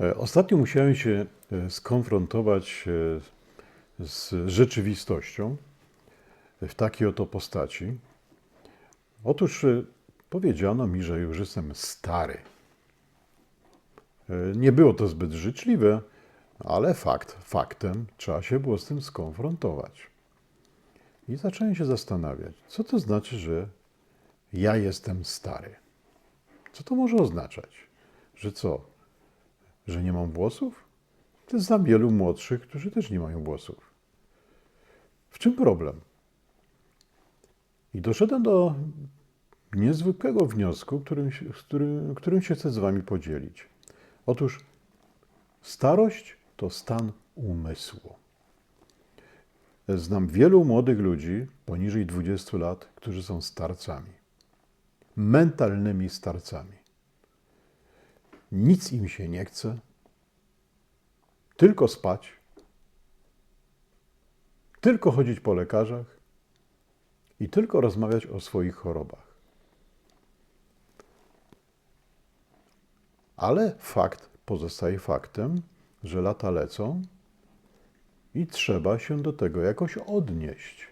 E, Ostatnio musiałem się e, skonfrontować e, z rzeczywistością w takiej oto postaci. Otóż powiedziano mi, że już jestem stary. Nie było to zbyt życzliwe, ale fakt faktem trzeba się było z tym skonfrontować. I zacząłem się zastanawiać, co to znaczy, że ja jestem stary. Co to może oznaczać? Że co? Że nie mam włosów? To znam wielu młodszych, którzy też nie mają włosów. W czym problem? I doszedłem do niezwykłego wniosku, którym, którym, którym się chcę z Wami podzielić. Otóż starość to stan umysłu. Znam wielu młodych ludzi poniżej 20 lat, którzy są starcami. Mentalnymi starcami. Nic im się nie chce, tylko spać, tylko chodzić po lekarzach i tylko rozmawiać o swoich chorobach. Ale fakt pozostaje faktem, że lata lecą i trzeba się do tego jakoś odnieść.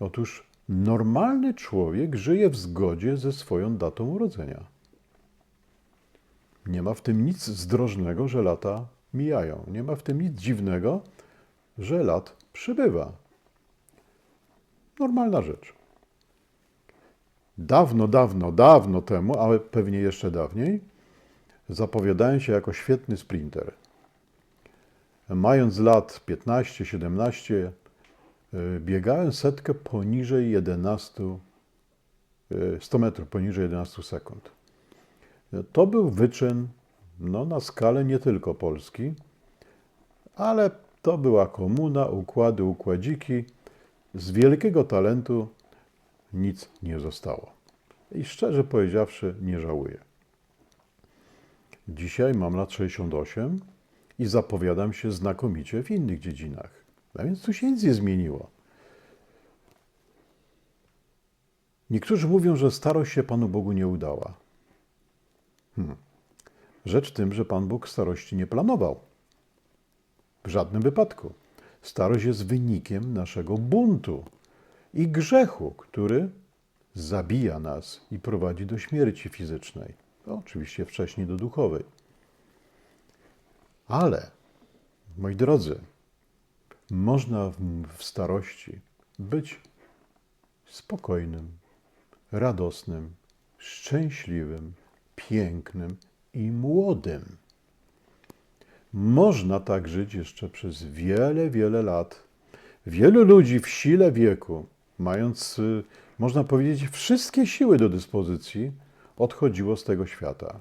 Otóż normalny człowiek żyje w zgodzie ze swoją datą urodzenia. Nie ma w tym nic zdrożnego, że lata mijają. Nie ma w tym nic dziwnego, że lat przybywa. Normalna rzecz. Dawno, dawno, dawno temu, ale pewnie jeszcze dawniej, zapowiadałem się jako świetny sprinter. Mając lat 15-17, y, biegałem setkę poniżej 11, y, 100 metrów poniżej 11 sekund. To był wyczyn no, na skalę nie tylko Polski, ale to była komuna, układy, układziki. Z wielkiego talentu nic nie zostało. I szczerze powiedziawszy, nie żałuję. Dzisiaj mam lat 68 i zapowiadam się znakomicie w innych dziedzinach. A więc tu się nic nie zmieniło. Niektórzy mówią, że starość się Panu Bogu nie udała. Hmm. Rzecz w tym, że Pan Bóg starości nie planował. W żadnym wypadku. Starość jest wynikiem naszego buntu i grzechu, który zabija nas i prowadzi do śmierci fizycznej. No, oczywiście wcześniej do duchowej. Ale, moi drodzy, można w, starości być spokojnym, radosnym, szczęśliwym, pięknym i młodym. Można tak żyć jeszcze przez wiele, wiele lat. Wielu ludzi w sile wieku, mając, y, można powiedzieć, wszystkie siły do dyspozycji, odchodziło z tego świata.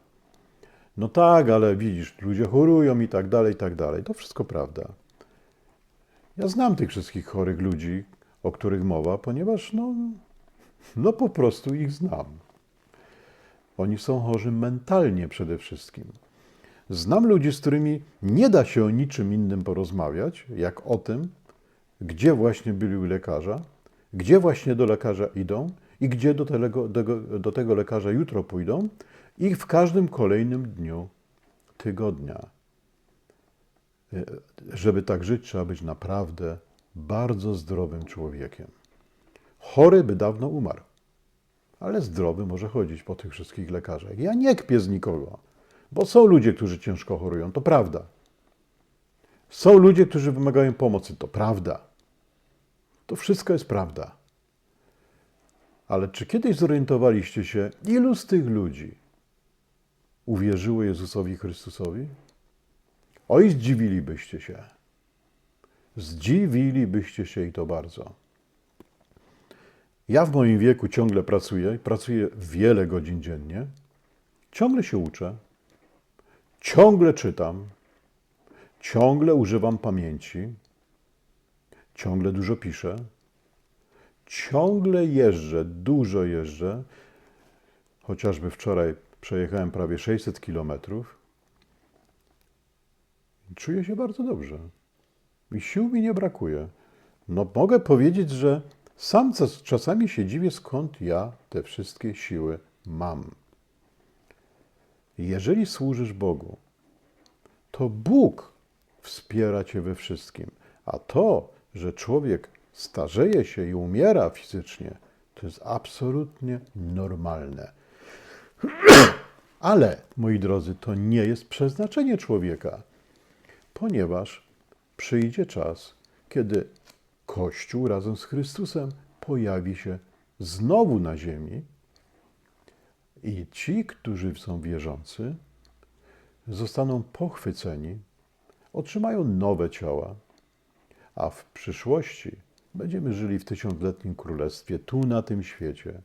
No tak, ale widzisz, ludzie chorują i tak dalej, i tak dalej. To wszystko prawda. Ja znam tych wszystkich chorych ludzi, o których mowa, ponieważ no, no po prostu ich znam. Oni są chorzy mentalnie przede wszystkim. Znam ludzi, z którymi nie da się o niczym innym porozmawiać, jak o tym, gdzie właśnie byli u lekarza, gdzie właśnie do lekarza idą i gdzie do tego, do, do tego lekarza jutro pójdą i w każdym kolejnym dniu tygodnia. E, Żeby tak żyć, trzeba być naprawdę bardzo zdrowym człowiekiem. Chory by dawno umarł ale zdrowy może chodzić po tych wszystkich lekarzach. Ja nie kpię z nikogo, bo są ludzie, którzy ciężko chorują, to prawda. Są ludzie, którzy wymagają pomocy, to prawda. To wszystko jest prawda. Ale czy kiedyś zorientowaliście się, ilu z tych ludzi uwierzyło Jezusowi Chrystusowi? Oj, zdziwilibyście się. Zdziwilibyście się i to bardzo. Ja w moim wieku ciągle pracuję, pracuję wiele godzin dziennie, ciągle się uczę, ciągle czytam, ciągle używam pamięci, ciągle dużo piszę, ciągle jeżdżę, dużo jeżdżę. Chociażby wczoraj przejechałem prawie 600 kilometrów. Czuję się bardzo dobrze. I sił mi nie brakuje. No mogę powiedzieć, że sam czas- czasami się dziwię, skąd ja te wszystkie siły mam. Jeżeli służysz Bogu, to Bóg wspiera cię we wszystkim. A to, że człowiek starzeje się i umiera fizycznie, to jest absolutnie normalne. Ale, moi drodzy, to nie jest przeznaczenie człowieka, ponieważ przyjdzie czas, kiedy Kościół razem z Chrystusem pojawi się znowu na ziemi i ci, którzy są wierzący, zostaną pochwyceni, otrzymają nowe ciała, a w przyszłości będziemy żyli w tysiącletnim królestwie tu na tym świecie,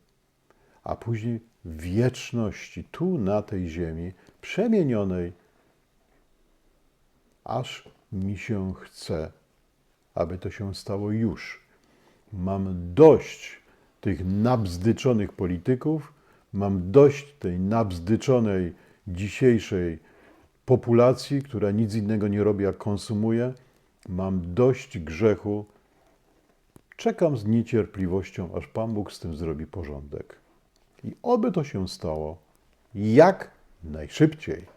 a później w wieczności tu na tej ziemi, przemienionej, aż mi się chce, aby to się stało już. Mam dość tych nabzdyczonych polityków, mam dość tej nabzdyczonej dzisiejszej populacji, która nic innego nie robi, jak konsumuje. Mam dość grzechu. Czekam z niecierpliwością, aż Pan Bóg z tym zrobi porządek. I oby to się stało jak najszybciej.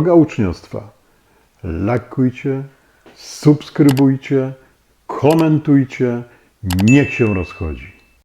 Droga uczniostwa, Lajkujcie, subskrybujcie, komentujcie. Niech się rozchodzi.